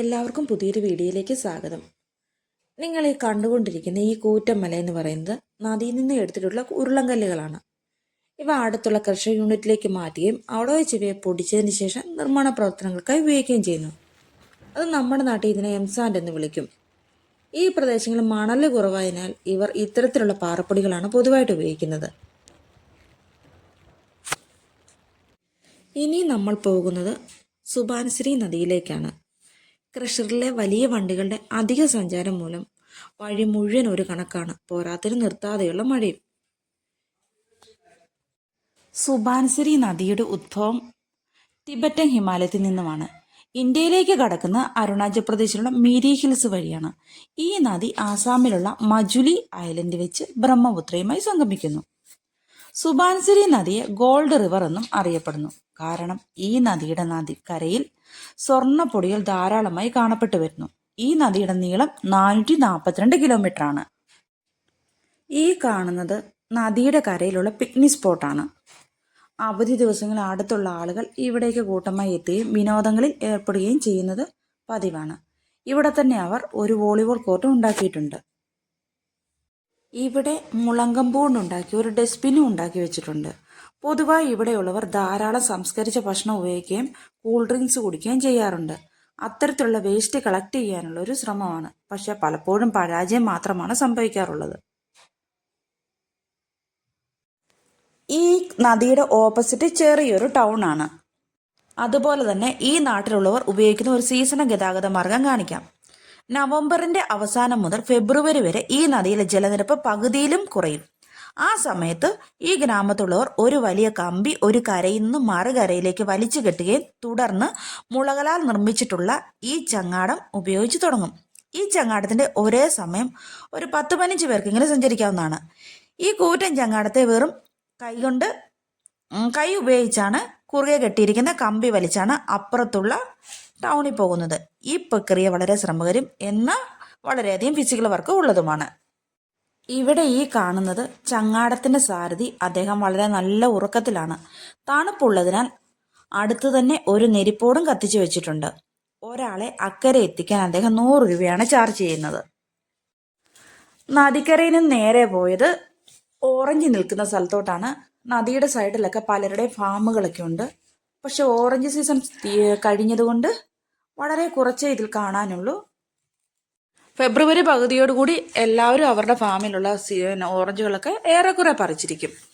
എല്ലാവർക്കും പുതിയൊരു വീഡിയോയിലേക്ക് സ്വാഗതം. നിങ്ങൾ ഈ കണ്ടുകൊണ്ടിരിക്കുന്ന ഈ കൂറ്റമല എന്ന് പറയുന്നത് നദിയിൽ നിന്ന് എടുത്തിട്ടുള്ള ഉരുളങ്കല്ലുകളാണ് ഇവ അടുത്തുള്ള കൃഷി യൂണിറ്റിലേക്ക് മാറ്റുകയും അവിടെ വെച്ച് ഇവയെ പൊടിച്ചതിന് ശേഷം നിർമ്മാണ പ്രവർത്തനങ്ങൾക്കായി ഉപയോഗിക്കുകയും ചെയ്യുന്നു. അത് നമ്മുടെ നാട്ടിൽ ഇതിനെ എംസാൻഡ് എന്ന് വിളിക്കും. ഈ പ്രദേശങ്ങളിൽ മണൽ കുറവായതിനാൽ ഇവർ ഇത്തരത്തിലുള്ള പാറപ്പൊടികളാണ് പൊതുവായിട്ട് ഉപയോഗിക്കുന്നത്. ഇനി നമ്മൾ പോകുന്നത് സുബാൻശ്രീ നദിയിലേക്കാണ്. ക്രഷറിലെ വലിയ വണ്ടികളുടെ അധിക സഞ്ചാരം മൂലം വഴി മുഴുവൻ ഒരു കണക്കാണ്. പോരാത്തിന് നിർത്താതെയുള്ള മഴയും. സുബാൻസിരി നദിയുടെ ഉദ്ഭവം ടിബറ്റൻ ഹിമാലയത്തിൽ നിന്നുമാണ്. ഇന്ത്യയിലേക്ക് കടക്കുന്ന അരുണാചൽ പ്രദേശിലുള്ള മീരി ഹിൽസ് വഴിയാണ്. ഈ നദി ആസാമിലുള്ള മജുലി ഐലൻഡ് വെച്ച് ബ്രഹ്മപുത്രയുമായി സംഗമിക്കുന്നു. സുബാൻസിരി നദിയെ ഗോൾഡ് റിവർ എന്നും അറിയപ്പെടുന്നു. കാരണം ഈ നദിയുടെ നദിക്കരയിൽ സ്വർണപ്പൊടികൾ ധാരാളമായി കാണപ്പെട്ടു വരുന്നു. ഈ നദിയുടെ നീളം നാനൂറ്റി നാൽപ്പത്തിരണ്ട് കിലോമീറ്റർ ആണ് ഈ കാണുന്നത് നദിയുടെ കരയിലുള്ള പിക്നിക് സ്പോട്ടാണ് അവധി ദിവസങ്ങളിൽ അടുത്തുള്ള ആളുകൾ ഇവിടേക്ക് കൂട്ടമായി എത്തുകയും വിനോദങ്ങളിൽ ഏർപ്പെടുകയും ചെയ്യുന്നത് പതിവാണ്. ഇവിടെ തന്നെ അവർ ഒരു വോളിബോൾ കോർട്ട് ഉണ്ടാക്കിയിട്ടുണ്ട്. ഇവിടെ മുളങ്കമ്പ് ഉണ്ടാക്കി ഒരു ഡസ്റ്റ്ബിനും ഉണ്ടാക്കി വെച്ചിട്ടുണ്ട്. പൊതുവായി ഇവിടെയുള്ളവർ ധാരാളം സംസ്കരിച്ച ഭക്ഷണം ഉപയോഗിക്കുകയും കൂൾ ഡ്രിങ്ക്സ് കുടിക്കുകയും ചെയ്യാറുണ്ട്. അത്തരത്തിലുള്ള വേസ്റ്റ് കളക്ട് ചെയ്യാനുള്ള ഒരു ശ്രമമാണ്. പക്ഷെ പലപ്പോഴും പരാജയം മാത്രമാണ് സംഭവിക്കാറുള്ളത്. ഈ നദിയുടെ ഓപ്പോസിറ്റ് ചെറിയൊരു ടൗൺ ആണ്. അതുപോലെ തന്നെ ഈ നാട്ടിലുള്ളവർ ഉപയോഗിക്കുന്ന ഒരു സീസണ ഗതാഗത മാർഗം കാണിക്കാം. നവംബറിന്റെ അവസാനം മുതൽ ഫെബ്രുവരി വരെ ഈ നദിയിലെ ജലനിരപ്പ് പകുതിയിലും കുറയും. ആ സമയത്ത് ഈ ഗ്രാമത്തുള്ളവർ ഒരു വലിയ കമ്പി ഒരു കരയിൽ നിന്ന് മറുകരയിലേക്ക് വലിച്ചു കെട്ടുകയും തുടർന്ന് മുളകളാൽ നിർമ്മിച്ചിട്ടുള്ള ഈ ചങ്ങാടം ഉപയോഗിച്ച് തുടങ്ങും. ഈ ചങ്ങാടത്തിന്റെ ഒരേ സമയം ഒരു പത്ത് പതിനഞ്ച് പേർക്കെങ്കിലും സഞ്ചരിക്കാവുന്നതാണ്. ഈ കൂറ്റൻ ചങ്ങാടത്തെ വെറും കൈകൊണ്ട് കൈ ഉപയോഗിച്ചാണ് കുറുകെ കെട്ടിയിരിക്കുന്ന കമ്പി വലിച്ചാണ് അപ്പുറത്തുള്ള ടൗണിൽ പോകുന്നത്. ഈ പ്രക്രിയ വളരെ ശ്രമകരം എന്നാൽ വളരെയധികം ഫിസിക്കൽ വർക്ക് ഉള്ളതുമാണ്. ഇവിടെ ഈ കാണുന്നത് ചങ്ങാടത്തിന്റെ സാരഥി അദ്ദേഹം വളരെ നല്ല ഉറക്കത്തിലാണ്. തണുപ്പുള്ളതിനാൽ അടുത്ത് തന്നെ ഒരു നെരിപ്പോടും കത്തിച്ചു വെച്ചിട്ടുണ്ട്. ഒരാളെ അക്കരെ എത്തിക്കാൻ അദ്ദേഹം നൂറ് രൂപയാണ് ചാർജ് ചെയ്യുന്നത്. നദിക്കരയിൽ നിന്ന് നേരെ പോയത് ഓറഞ്ച് നിൽക്കുന്ന സ്ഥലത്തോട്ടാണ്. നദിയുടെ സൈഡിലൊക്കെ പലരുടെയും ഫാമുകളൊക്കെ ഉണ്ട്. പക്ഷെ ഓറഞ്ച് സീസൺ കഴിഞ്ഞതുകൊണ്ട് വളരെ കുറച്ചേ ഇതിൽ കാണാനുള്ളൂ. ഫെബ്രുവരി പകുതിയോടുകൂടി എല്ലാവരും അവരുടെ ഫാമിലുള്ള ഓറഞ്ചുകളൊക്കെ ഏറെക്കുറെ പറിച്ചിരിക്കും.